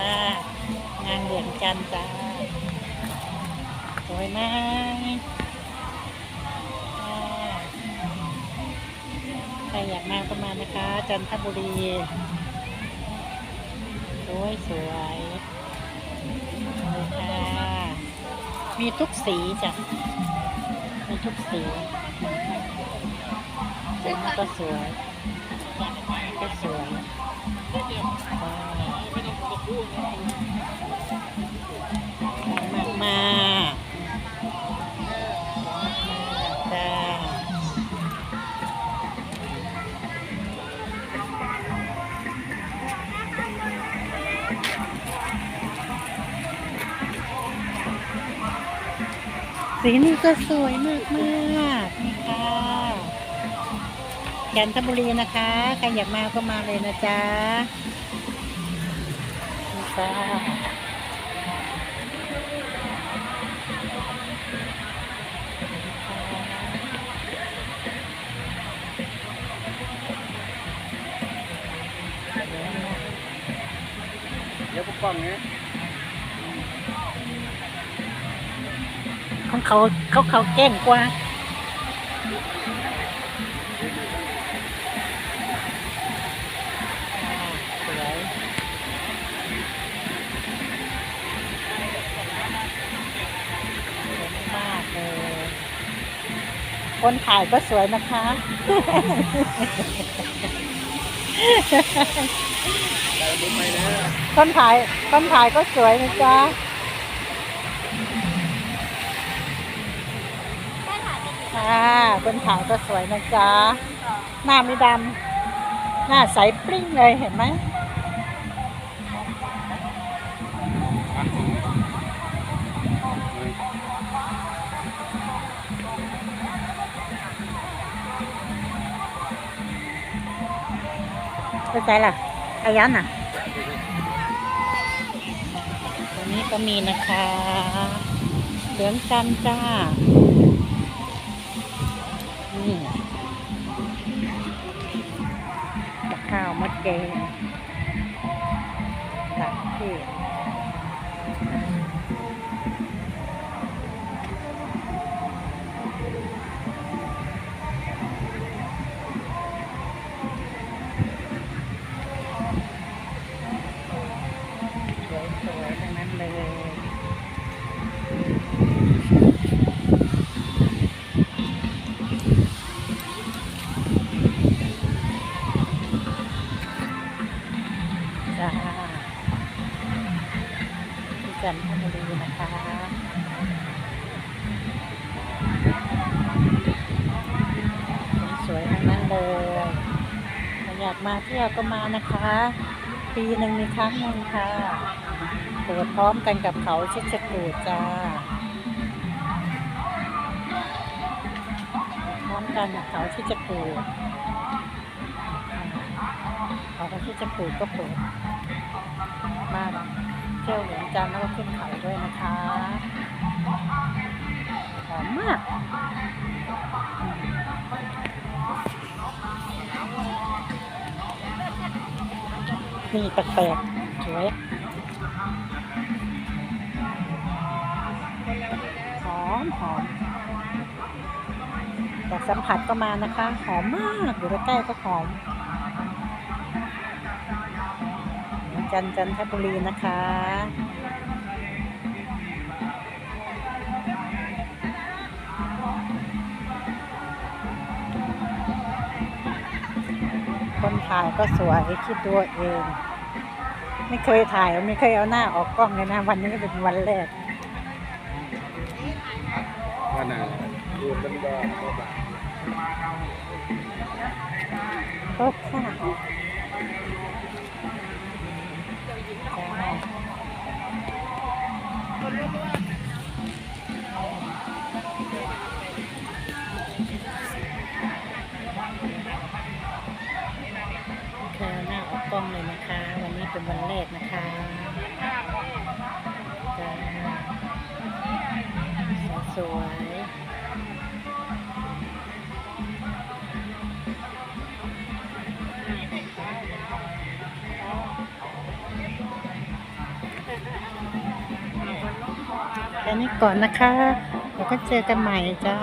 อ่างานเหรียญจันทร์จ้าสวยมากใครอยากมาก็มานะคะ จันทบุรี สวยสวยเลยค่ะมีทุกสีจ้ะ มีทุกสีก็สวย สีนี้ก็สวยมากมากนี่ค่ะจันทบุรีนะคะใครอยากมาก็มาเลยนะจ๊ะนี่จ้าเดี๋ยวกล้องนี้ ของเขาเขาเขาแก้งกว่าสวยสวยมากเลยคนถ่ายก็สวยนะคะได้บุญไปนะคนถ่ายคนถ่ายก็สวยนะจ๊ะ ค่ะคนถ่ายก็สวยนะจ๊ะ หน้าไม่ดำ หน้าใสปริ้งเลยเห็นไหมเข้าใจล่ะอายันอะตัวนี้ก็มีนะคะ เหลืองจันจ้า นี่กับข้าวมดแดงกับที่ส จันทบุรีนะคะสวยทั้งนั้นเลยอยากมาเที่ยวก็มานะคะ ปีหนึ่งมีครั้งหนึ่งค่ะเปิดพร้อมกันกับเขาชิดชะกูดจ้าพร้อมกันกับเขาชิดชะกูดเขาชิดชะกูดก็เปิดมา จันทร์แล้วก็ขึ้นเขาด้วยนะคะหอมมากนี่แปลกๆสวยหอมหอมอยากสัมผัสก็มานะคะ หอมมากอยู่ใกล้ๆก็หอมจันจันทบุรีนะคะ คนถ่ายก็สวยคิดตัวเอง ไม่เคยถ่ายไม่เคยเอาหน้าออกกล้องเลยนะ วันนี้ก็เป็นวันแรกว่านาดูมันก็ครบค่ะ เป็นวันแรกนะคะสวยแค่นี้ก่อนนะคะ แล้วก็เจอกันใหม่จ้า